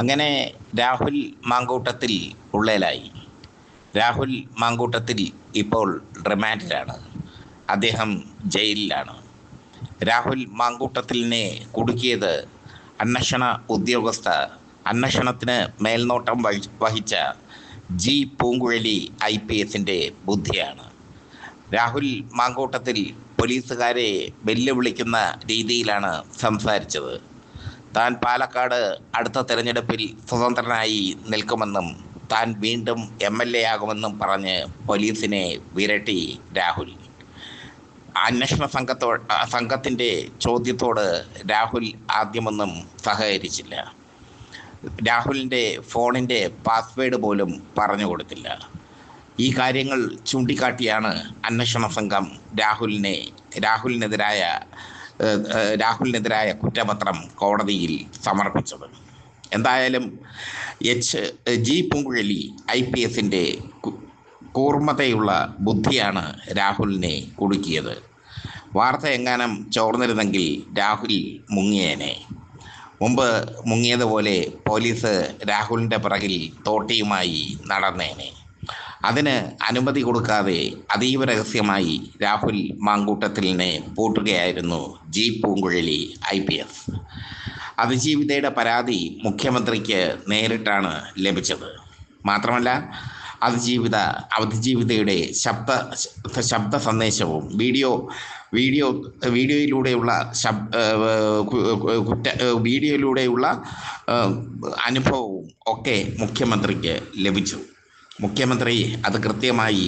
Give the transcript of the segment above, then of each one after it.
അങ്ങനെ രാഹുൽ മാങ്കൂട്ടത്തിൽ ഉള്ളേലായി. രാഹുൽ മാങ്കൂട്ടത്തിൽ ഇപ്പോൾ റിമാൻഡിലാണ്. അദ്ദേഹം ജയിലിലാണ്. രാഹുൽ മാങ്കൂട്ടത്തിലിനെ കുടുക്കിയത് അന്വേഷണ ഉദ്യോഗസ്ഥ അന്വേഷണത്തിന് മേൽനോട്ടം വഹിച്ച ജി പൂങ്കുഴലി ഐ പി എസിന്റെ ബുദ്ധിയാണ്. രാഹുൽ മാങ്കൂട്ടത്തിൽ പോലീസുകാരെ വെല്ലുവിളിക്കുന്ന രീതിയിലാണ് സംസാരിച്ചത്. താൻ പാലക്കാട് അടുത്ത തെരഞ്ഞെടുപ്പിൽ സ്വതന്ത്രനായി നിൽക്കുമെന്നും താൻ വീണ്ടും എം എൽ എ ആകുമെന്നും പറഞ്ഞ് പോലീസിനെ വിരട്ടി രാഹുൽ. അന്വേഷണ സംഘത്തോ സംഘത്തിന്റെ ചോദ്യത്തോട് രാഹുൽ ആദ്യമൊന്നും സഹകരിച്ചില്ല. രാഹുലിന്റെ ഫോണിന്റെ പാസ്വേഡ് പോലും പറഞ്ഞു കൊടുത്തില്ല. ഈ കാര്യങ്ങൾ ചൂണ്ടിക്കാട്ടിയാണ് അന്വേഷണ സംഘം രാഹുലിനെ രാഹുലിനെതിരായ രാഹുലിനെതിരായ കുറ്റപത്രം കോടതിയിൽ സമർപ്പിച്ചത്. എന്തായാലും H G Poonguzhali I P എസിന്റെ കൂർമ്മതയുള്ള ബുദ്ധിയാണ് രാഹുലിനെ കുടുക്കിയത്. വാർത്ത എങ്ങാനും ചോർന്നിരുന്നെങ്കിൽ രാഹുൽ മുങ്ങിയേനെ. മുമ്പ് മുങ്ങിയതുപോലെ പോലീസ് രാഹുലിന്റെ പിറകിൽ തോട്ടിയുമായി നടന്നേനെ. അതിന് അനുമതി കൊടുക്കാതെ അതീവ രഹസ്യമായി രാഹുൽ മാങ്കൂട്ടത്തിലിനെ പൂട്ടുകയായിരുന്നു G Poonguzhali I P S. അതിജീവിതയുടെ പരാതി മുഖ്യമന്ത്രിക്ക് നേരിട്ടാണ് ലഭിച്ചത്. മാത്രമല്ല അതിജീവിത അവധിജീവിതയുടെ ശബ്ദ ശബ്ദ സന്ദേശവും വീഡിയോ വീഡിയോ വീഡിയോയിലൂടെയുള്ള ശബ് കുറ്റ വീഡിയോയിലൂടെയുള്ള അനുഭവവും ഒക്കെ മുഖ്യമന്ത്രിക്ക് ലഭിച്ചു. മുഖ്യമന്ത്രി അത് കൃത്യമായി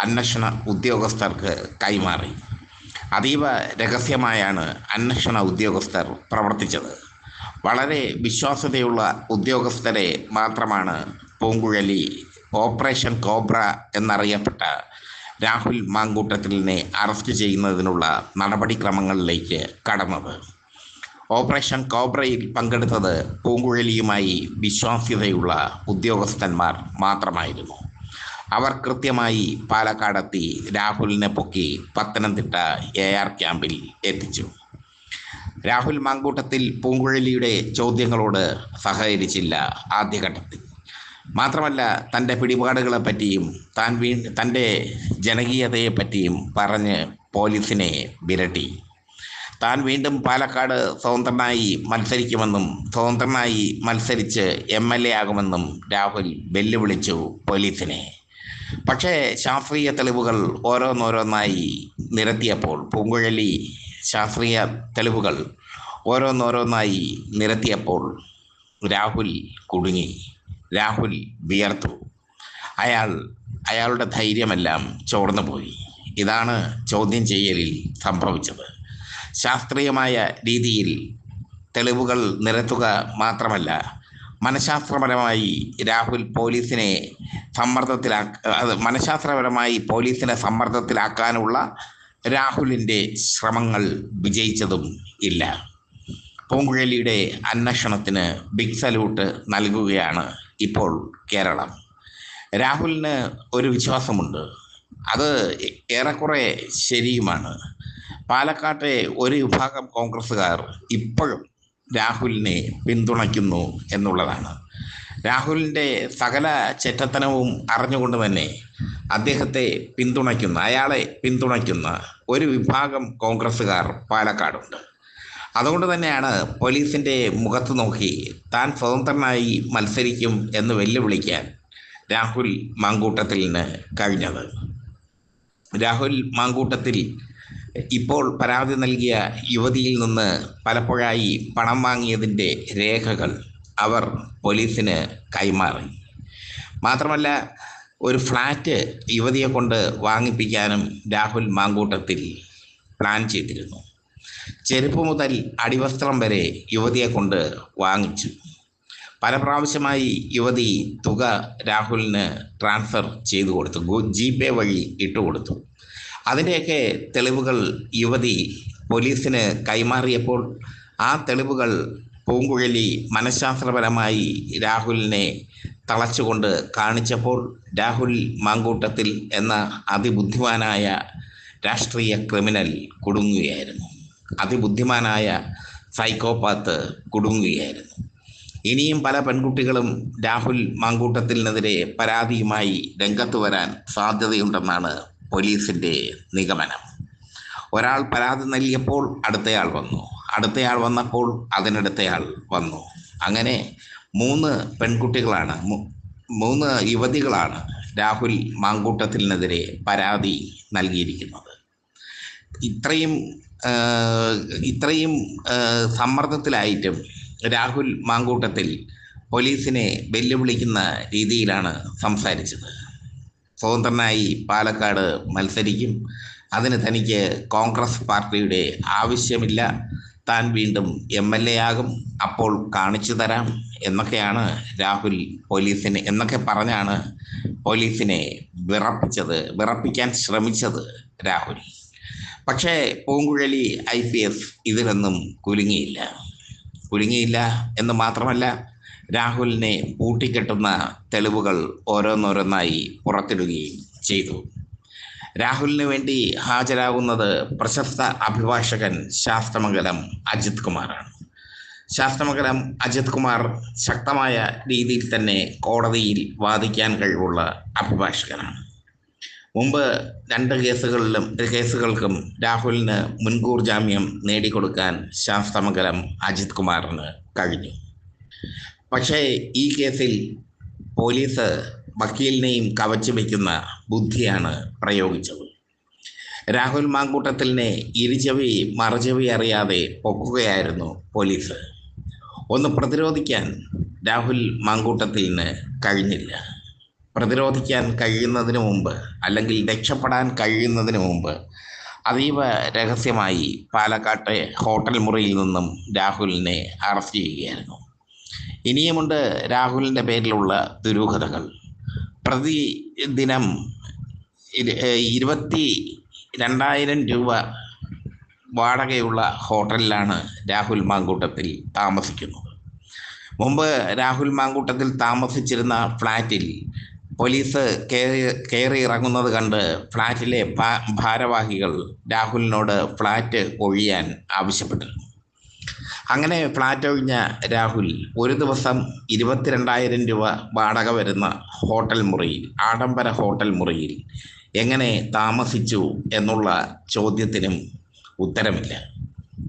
അന്വേഷണ ഉദ്യോഗസ്ഥർക്ക് കൈമാറി. അതീവ രഹസ്യമായാണ് അന്വേഷണ ഉദ്യോഗസ്ഥർ പ്രവർത്തിച്ചത്. വളരെ വിശ്വാസ്യതയുള്ള ഉദ്യോഗസ്ഥരെ മാത്രമാണ് പൂങ്കുഴലി ഓപ്പറേഷൻ കോബ്ര എന്നറിയപ്പെട്ട രാഹുൽ മാങ്കൂട്ടത്തിലിനെ അറസ്റ്റ് ചെയ്യുന്നതിനുള്ള നടപടിക്രമങ്ങളിലേക്ക് കടന്നത്. ഓപ്പറേഷൻ കോബ്രയിൽ പങ്കെടുത്തത് പൂങ്കുഴലിയുമായി വിശ്വാസ്യതയുള്ള ഉദ്യോഗസ്ഥന്മാർ മാത്രമായിരുന്നു. അവർ കൃത്യമായി പാലക്കാടെത്തി രാഹുലിനെ പൊക്കി പത്തനംതിട്ട എ ആർ ക്യാമ്പിൽ എത്തിച്ചു. രാഹുൽ മാങ്കൂട്ടത്തിൽ പൂങ്കുഴലിയുടെ ചോദ്യങ്ങളോട് സഹകരിച്ചില്ല ആദ്യഘട്ടത്തിൽ. മാത്രമല്ല തന്റെ പിടിപാടുകളെ പറ്റിയും താൻ വീ തന്റെ ജനകീയതയെ പറ്റിയും പറഞ്ഞ് പോലീസിനെ വിരട്ടി. താൻ വീണ്ടും പാലക്കാട് സ്വതന്ത്രനായി മത്സരിക്കുമെന്നും സ്വതന്ത്രനായി മത്സരിച്ച് എം എൽ എ ആകുമെന്നും രാഹുൽ വെല്ലുവിളിച്ചു പോലീസിനെ. പക്ഷേ ശാസ്ത്രീയ തെളിവുകൾ ഓരോന്നോരോന്നായി നിരത്തിയപ്പോൾ പൂങ്കുഴലി ശാസ്ത്രീയ തെളിവുകൾ ഓരോന്നോരോന്നായി നിരത്തിയപ്പോൾ രാഹുൽ കുടുങ്ങി രാഹുൽ വിയർത്തു. അയാൾ അയാളുടെ ധൈര്യമെല്ലാം ചോർന്നുപോയി. ഇതാണ് ചോദ്യം ചെയ്യലിൽ സംഭവിച്ചത്. ശാസ്ത്രീയമായ രീതിയിൽ തെളിവുകൾ നിരത്തുക മാത്രമല്ല മനഃശാസ്ത്രപരമായി രാഹുൽ പോലീസിനെ സമ്മർദ്ദത്തിലാ മനഃശാസ്ത്രപരമായി പോലീസിനെ സമ്മർദ്ദത്തിലാക്കാനുള്ള രാഹുലിന്റെ ശ്രമങ്ങൾ വിജയിച്ചതും ഇല്ല. പൂങ്കുഴലിയുടെ അന്വേഷണത്തിന് ബിഗ് സല്യൂട്ട് നൽകുകയാണ് ഇപ്പോൾ കേരളം. രാഹുലിന് ഒരു വിശ്വാസമുണ്ട്. അത് ഏറെക്കുറെ ശരിയുമാണ്. പാലക്കാട്ടെ ഒരു വിഭാഗം കോൺഗ്രസ്സുകാർ ഇപ്പോഴും രാഹുലിനെ പിന്തുണയ്ക്കുന്നു എന്നുള്ളതാണ്. രാഹുലിന്റെ സകല ചെറ്റത്തനവും അറിഞ്ഞുകൊണ്ട് തന്നെ അദ്ദേഹത്തെ പിന്തുണയ്ക്കുന്ന അയാളെ പിന്തുണയ്ക്കുന്ന ഒരു വിഭാഗം കോൺഗ്രസ്സുകാർ പാലക്കാടുണ്ട്. അതുകൊണ്ട് തന്നെയാണ് പോലീസിന്റെ മുഖത്ത് നോക്കി താൻ സ്വതന്ത്രനായി മത്സരിക്കും എന്ന് വെല്ലുവിളിക്കാൻ രാഹുൽ മാങ്കൂട്ടത്തിൽ നിന്ന് കഴിഞ്ഞത്. രാഹുൽ മാങ്കൂട്ടത്തിൽ ഇപ്പോൾ പരാതി നൽകിയ യുവതിയിൽ നിന്ന് പലപ്പോഴായി പണം വാങ്ങിയതിന്റെ രേഖകൾ അവർ പോലീസിന് കൈമാറി. മാത്രമല്ല ഒരു ഫ്ലാറ്റ് യുവതിയെ കൊണ്ട് വാങ്ങിപ്പിക്കാനും രാഹുൽ മാങ്കൂട്ടത്തിൽ പ്ലാൻ ചെയ്തിരുന്നു. ചെരുപ്പ് മുതൽ അടിവസ്ത്രം വരെ യുവതിയെ കൊണ്ട് വാങ്ങിച്ചു. പല പ്രാവശ്യമായി യുവതി തുക രാഹുലിന് ട്രാൻസ്ഫർ ചെയ്തു കൊടുത്തു. ജി പേ വഴി ഇട്ടുകൊടുത്തു. അതിന്റെയൊക്കെ തെളിവുകൾ യുവതി പോലീസിന് കൈമാറിയപ്പോൾ ആ തെളിവുകൾ പൂങ്കുഴലി മനഃശാസ്ത്രപരമായി രാഹുലിനെ തളച്ചുകൊണ്ട് കാണിച്ചപ്പോൾ രാഹുൽ മാങ്കൂട്ടത്തിൽ എന്ന അതിബുദ്ധിമാനായ രാഷ്ട്രീയ ക്രിമിനൽ കുടുങ്ങുകയായിരുന്നു. അതിബുദ്ധിമാനായ സൈക്കോപാത്ത് കുടുങ്ങുകയായിരുന്നു. ഇനിയും പല പെൺകുട്ടികളും രാഹുൽ മാങ്കൂട്ടത്തിനെതിരെ പരാതിയുമായി രംഗത്ത് വരാൻ സാധ്യതയുണ്ടെന്നാണ് പോലീസിന്റെ നിഗമനം. ഒരാൾ പരാതി നൽകിയപ്പോൾ അടുത്തയാൾ വന്നു. അടുത്തയാൾ വന്നപ്പോൾ അതിനടുത്തയാൾ വന്നു. അങ്ങനെ മൂന്ന് പെൺകുട്ടികളാണ് മൂന്ന് യുവതികളാണ് രാഹുൽ മാങ്കൂട്ടത്തിനെതിരെ പരാതി നൽകിയിരിക്കുന്നത്. ഇത്രയും ഇത്രയും സമ്മർദ്ദത്തിലായിട്ടും രാഹുൽ മാങ്കൂട്ടത്തിൽ പോലീസിനെ വെല്ലുവിളിക്കുന്ന രീതിയിലാണ് സംസാരിച്ചത്. സ്വതന്ത്രനായി പാലക്കാട് മത്സരിക്കും. അതിന് തനിക്ക് കോൺഗ്രസ് പാർട്ടിയുടെ ആവശ്യമില്ല. താൻ വീണ്ടും എം എൽ എ ആകും. അപ്പോൾ കാണിച്ചു തരാം എന്നൊക്കെയാണ് രാഹുൽ പോലീസിനെ എന്നൊക്കെ പറഞ്ഞാണ് പോലീസിനെ വിറപ്പിച്ചത് വിറപ്പിക്കാൻ ശ്രമിച്ചത് രാഹുൽ. പക്ഷേ പൂങ്കുഴലി ഐ പി എസ് ഇതിലൊന്നും കുലുങ്ങിയില്ല. കുലുങ്ങിയില്ല എന്ന് മാത്രമല്ല രാഹുലിനെ പൂട്ടിക്കെട്ടുന്ന തെളിവുകൾ ഓരോന്നോരോന്നായി പുറത്തിടുകയും ചെയ്തു. രാഹുലിന് വേണ്ടി ഹാജരാകുന്നത് പ്രശസ്ത അഭിഭാഷകൻ ശാസ്ത്രമംഗലം അജിത് കുമാറാണ്. ശാസ്ത്രമംഗലം അജിത് കുമാർ ശക്തമായ രീതിയിൽ തന്നെ കോടതിയിൽ വാദിക്കാൻ കഴിവുള്ള അഭിഭാഷകനാണ്. മുമ്പ് രണ്ട് കേസുകളിലും കേസുകൾക്കും രാഹുലിന് മുൻകൂർ ജാമ്യം നേടിക്കൊടുക്കാൻ ശാസ്ത്രമംഗലം അജിത് കുമാറിന് കഴിഞ്ഞു. പക്ഷേ ഈ കേസിൽ പോലീസ് വക്കീലിനെയും കവച്ചു വയ്ക്കുന്ന ബുദ്ധിയാണ് പ്രയോഗിച്ചത്. രാഹുൽ മാങ്കൂട്ടത്തിലിനെ ഇരുചവി മറചവി അറിയാതെ പൊക്കുകയായിരുന്നു പോലീസ്. ഒന്ന് പ്രതിരോധിക്കാൻ രാഹുൽ മാങ്കൂട്ടത്തിന് കഴിഞ്ഞില്ല. പ്രതിരോധിക്കാൻ കഴിയുന്നതിന് മുമ്പ് അല്ലെങ്കിൽ രക്ഷപ്പെടാൻ കഴിയുന്നതിന് മുമ്പ് അതീവ രഹസ്യമായി പാലക്കാട്ടെ ഹോട്ടൽ മുറിയിൽ നിന്നും രാഹുലിനെ അറസ്റ്റ് ചെയ്യുകയായിരുന്നു. ഇനിയുമുണ്ട് രാഹുലിന്റെ പേരിലുള്ള ദുരൂഹതകൾ. പ്രതിദിനം ഇരുപത്തി രണ്ടായിരം രൂപ വാടകയുള്ള ഹോട്ടലിലാണ് രാഹുൽ മാങ്കൂട്ടത്തിൽ താമസിക്കുന്നത്. മുമ്പ് രാഹുൽ മാങ്കൂട്ടത്തിൽ താമസിച്ചിരുന്ന ഫ്ലാറ്റിൽ പോലീസ് കയറി കയറി ഇറങ്ങുന്നത് കണ്ട് ഫ്ലാറ്റിലെ ഭാരവാഹികൾ രാഹുലിനോട് ഫ്ലാറ്റ് ഒഴിയാൻ ആവശ്യപ്പെട്ടിരുന്നു. അങ്ങനെ ഫ്ലാറ്റ് ഒഴിഞ്ഞ രാഹുൽ ഒരു ദിവസം ഇരുപത്തിരണ്ടായിരം രൂപ വാടക വരുന്ന ഹോട്ടൽ മുറിയിൽ ആഡംബര ഹോട്ടൽ മുറിയിൽ എങ്ങനെ താമസിച്ചു എന്നുള്ള ചോദ്യത്തിനും ഉത്തരമില്ല.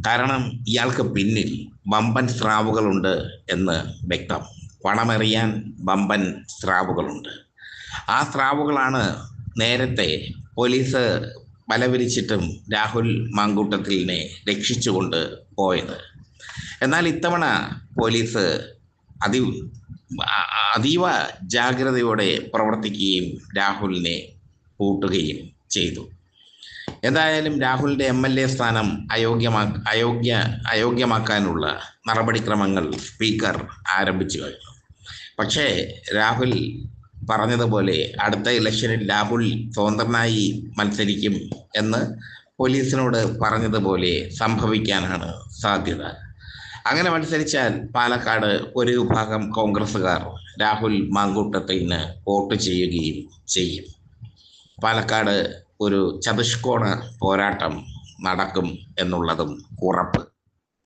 കാരണം ഇയാൾക്ക് പിന്നിൽ വമ്പൻ സ്രാവുകളുണ്ട് എന്ന് വ്യക്തം. പണമെറിയാൻ വമ്പൻ സ്രാവുകളുണ്ട്. ആ സ്രാവുകളാണ് നേരത്തെ പോലീസ് ബലവിരിച്ചിട്ടും രാഹുൽ മാങ്കൂട്ടത്തിലിനെ രക്ഷിച്ചുകൊണ്ട് പോയത്. എന്നാൽ ഇത്തവണ പോലീസ് അതി അതീവ ജാഗ്രതയോടെ പ്രവർത്തിക്കുകയും രാഹുലിനെ കൂട്ടുകയും ചെയ്തു. എന്തായാലും രാഹുലിന്റെ എം എൽ എ സ്ഥാനം അയോഗ്യമാ അയോഗ്യ അയോഗ്യമാക്കാനുള്ള നടപടിക്രമങ്ങൾ സ്പീക്കർ ആരംഭിച്ചു കഴിഞ്ഞു. പക്ഷേ രാഹുൽ പറഞ്ഞതുപോലെ അടുത്ത ഇലക്ഷനിൽ രാഹുൽ സ്വതന്ത്രനായി മത്സരിക്കും എന്ന് പോലീസിനോട് പറഞ്ഞതുപോലെ സംഭവിക്കാനാണ് സാധ്യത. അങ്ങനെ മത്സരിച്ചാൽ പാലക്കാട് ഒരു വിഭാഗം കോൺഗ്രസ്സുകാർ രാഹുൽ മാങ്കൂട്ടത്തിന് വോട്ട് ചെയ്യുകയും ചെയ്യും. പാലക്കാട് ഒരു ചതുഷ്കോണ പോരാട്ടം നടക്കും എന്നുള്ളതും ഉറപ്പ്.